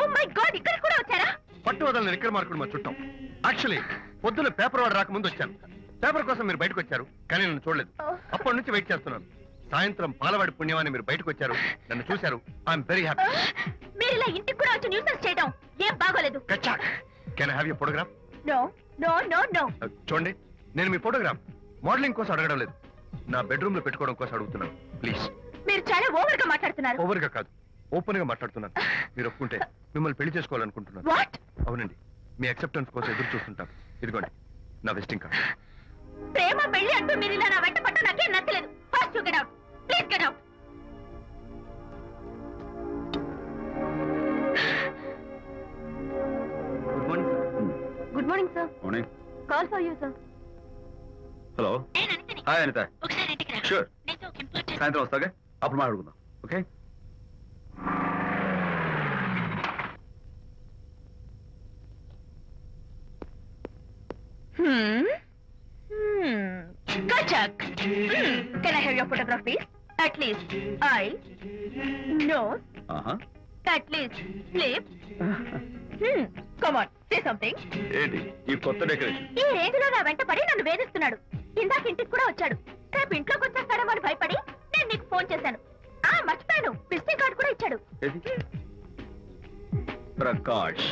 Oh my God ఇక్కడ కూడా వచ్చారా? పట్టు వదలని విక్రమ్ మార్కుడు మా చుట్టం. యాక్చువల్లీ పొద్దున పేపర్ వాడు రాకముందు వచ్చాను. పేపర్ కోసం మీరు బయటకు వచ్చారు కానీ నన్ను చూడలేదు. అప్పటి నుంచి వెయిట్ చేస్తున్నాను. సాయంత్రం పాలవాడి పుణ్యమాన్ని మీరు బయటకు వచ్చారు నన్ను చూశారు. ఐఎమ్ వెరీ హ్యాపీ మీరు ఇలా ఇంటికి కూడా వచ్చి న్యూసెన్స్ చేయడం ఏం బాగోలేదు. Can have you photograph no no no no చూడండి నేను మీ ఫోటోగ్రాఫ్ మోడలింగ్ కోసం అడగడం లేదు. నా బెడ్రూమ్లో పెట్టుకోవడం కోసం అడుగుతున్నాను. ప్లీజ్ మీరు చాలా ఓవర్గా మాట్లాడుతున్నారు. ఓవర్గా కాదు. ఓపెన్గా మాట్లాడుతున్నాను. మీరు ఒప్పుకుంటే మిమ్మల్ని పెళ్ళి చేసుకోవాలనుకుంటున్నాను. వాట్? అవునండి. మీ అక్సెప్టెన్స్ కోసం ఎదురు చూస్తుంటాను. ఇదిగోండి నా విజిటింగ్ కార్డ్ ప్రేమ పెళ్ళి అంటూ మీరు ఇలా నా వెంట పట్టు నాకేం నచ్చలేదు. First you get out please get out good morning good morning sir morning call for you sir hello hi Anitha ఒకసారి ఇంటికి రా. షూర్ నీతో ఒక ఇంపార్టెంట్ సాయంత్రం వస్తాగా అప్పుడు మాట్లాడుకుందాం. Okay Hmm. Hmm. Kachak. Hmm. Can I have your photograph, please? At least eyes, nose, ఆహా at least lips. Hmm. Come on, say something. ఏంటి ఈ కొత్త డెకరేషన్ ఈ రేంజ్లో నా వెంట పడి నన్ను వేధిస్తున్నాడు ఇందాక ఇంటికి కూడా వచ్చాడు రేపు ఇంట్లోకి వచ్చేస్తాడేమో అని భయపడి నేను నీకు ఫోన్ చేశాను ఆ మర్చిపోయాను విజిటింగ్ కార్డు కూడా ఇచ్చాడు ఏది ప్రకాష్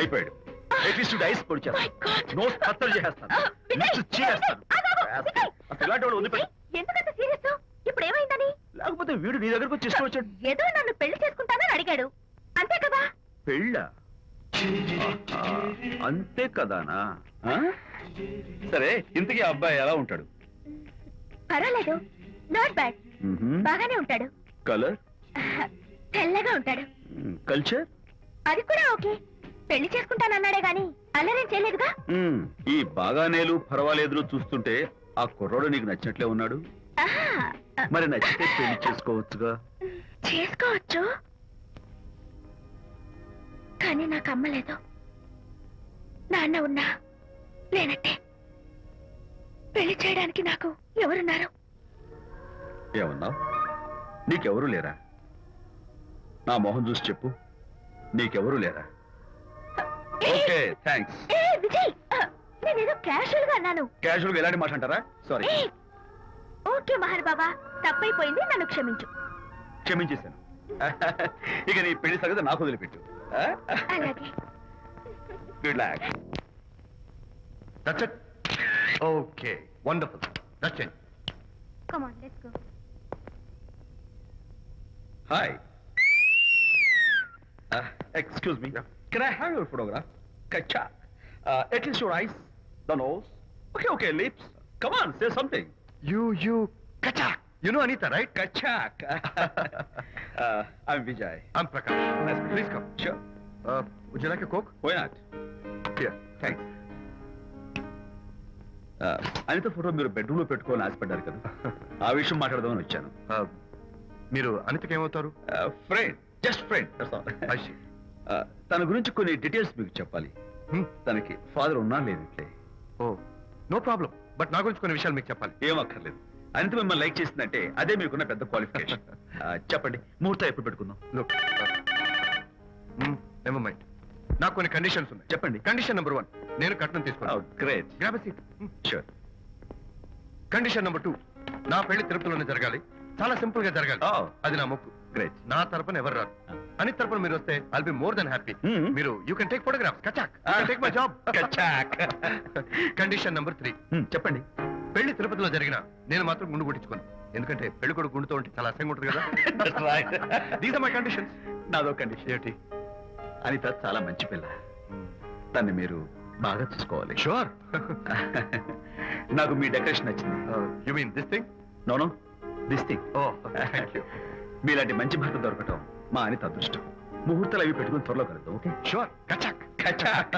అయిపోయాడు ఎట్లీస్ట్ డైస్ పొడి My God. నోట్ కత్తలు చేసేస్తాను. ఆ, విజయ్, నిన్ను చీరేస్తాను. ఆగు, ఆగు, విజయ్. అసలు ఇలాంటి వాడు వదిలిపెట్టు. ఎందుకంత సీరియస్? ఇప్పుడు ఏమైందని? లేకపోతే వీడు నీ దగ్గరకు వచ్చి ఇష్టం వచ్చాడు. ఏదో నన్ను పెళ్ళి చేసుకుంటానని అడిగాడు. అంతే కదా? పెళ్ళ? అంతే కదానా? ఆ? సరే ఇంతకీ ఆ అబ్బాయి ఎలా ఉంటాడు? పర్వాలేదు. Not bad. బాగానే ఉంటాడు. కలర్? తెల్లగా ఉంటాడు. కల్చర్? అది కూడా ఓకే. పెళ్ళి చేసుకుంటానన్నాడే గాని అల్లరేం చేయలేదుగా? ఈ బాగానేలు పర్వాలేదులు చూస్తుంటే ఆ కుర్రోడు నీకు నచ్చినట్లే ఉన్నాడు. ఆహా, మరి నచ్చితే పెళ్ళి చేసుకోవచ్చుగా? చేసుకోవచ్చు. కానీ నాకు అమ్మలేదు నాన్న ఉన్నా లేనట్టే. పెళ్ళి చేయడానికి నాకు ఎవరున్నారు? ఏమన్నావు నీకెవరూ లేరా? నా మొహం చూసి చెప్పు. నీకెవరూ లేరా? ఓకే థ్యాంక్స్ ఏ విజయ్ ఆ, నేనేదో క్యాషువల్గా అన్నాను. క్యాజువల్గా ఎలాంటి మాట అంటారా సారీ ఏ, ఓకే మహర్ బాబా తప్పైపోయింది నన్ను క్షమించు. క్షమించేశాను. ఇక నీ పెళ్ళి సంగతి నాకు వదిలిపెట్టు. అలాగే. Good luck that's it okay wonderful that's it come on let's go hi excuse me can I have your photograph kachcha at least your eyes the nose okay okay lips come on say something you you కచాక్ you know Anita right కచాక్ I'm Vijay I'm Prakash Nice to meet you. Please come sure would you like a coke why not here thanks Anita photo మీరు బెడ్రూమ్లో పెట్టుకోవాలని ఆశపడ్డారు కదా. ఆ విషయం మాట్లాడదామని వచ్చాను. Uh, మీరు అనితకి ఏమవుతారు friend just friend I see. తన గురించి కొన్ని డీటెయిల్స్ మీకు చెప్పాలి. Hmm? తనకి ఫాదర్ ఉన్నా లేదంటే ఓ నో ప్రాబ్లం. బట్ నా గురించి కొన్ని విషయాలు మీకు చెప్పాలి. ఏం అక్కర్లేదు. అనిత మిమ్మల్ని లైక్ చేసిందంటే అదే మీకున్న పెద్ద క్వాలిఫికేషన్. చెప్పండి. ముహూర్తం ఎప్పుడు పెట్టుకుందాం? లుక్ నెవర్ మైండ్ నాకు కొన్ని కండిషన్స్ ఉన్నాయి. చెప్పండి. కండిషన్ నెంబర్ వన్ నేను కట్నం తీసుకున్నాను great grab seat sure condition number two నా పెళ్ళి తిరుపతిలోనే జరగాలి. చాలా సింపుల్గా జరగాలి. Oh. అది నా మొక్కు. గ్రేట్ నా తరపున ఎవరు రారు? అని తరపున మీరు వస్తే I'll be more then happy Hmm. మీరు you can take photograph కచాక్ take my job Kachak. Condition number three చెప్పండి. పెళ్ళి తిరుపతిలో జరిగిన నేను మాత్రం గుండు కొట్టించుకోను. ఎందుకంటే పెళ్ళి కొడుకు గుండుతో ఉంటే చాలా అసహ్యంగా ఉంటుంది కదా? That's right. These are my conditions నాదో కండిషన్ ఏంటి అనిత చాలా మంచి పిల్ల. తన్ని మీరు బాగా చూసుకోవాలి. షూర్ నాకు మీ డెకరేషన్ నచ్చింది. You mean this thing no no this thing oh thank you మీలాంటి మంచి భర్త దొరకటం మా అనిత అదృష్టం. ముహూర్తాలు అవి పెట్టుకుని త్వరలో కలుద్దాం ఓకే? షూర్ కచాక్ కచాక్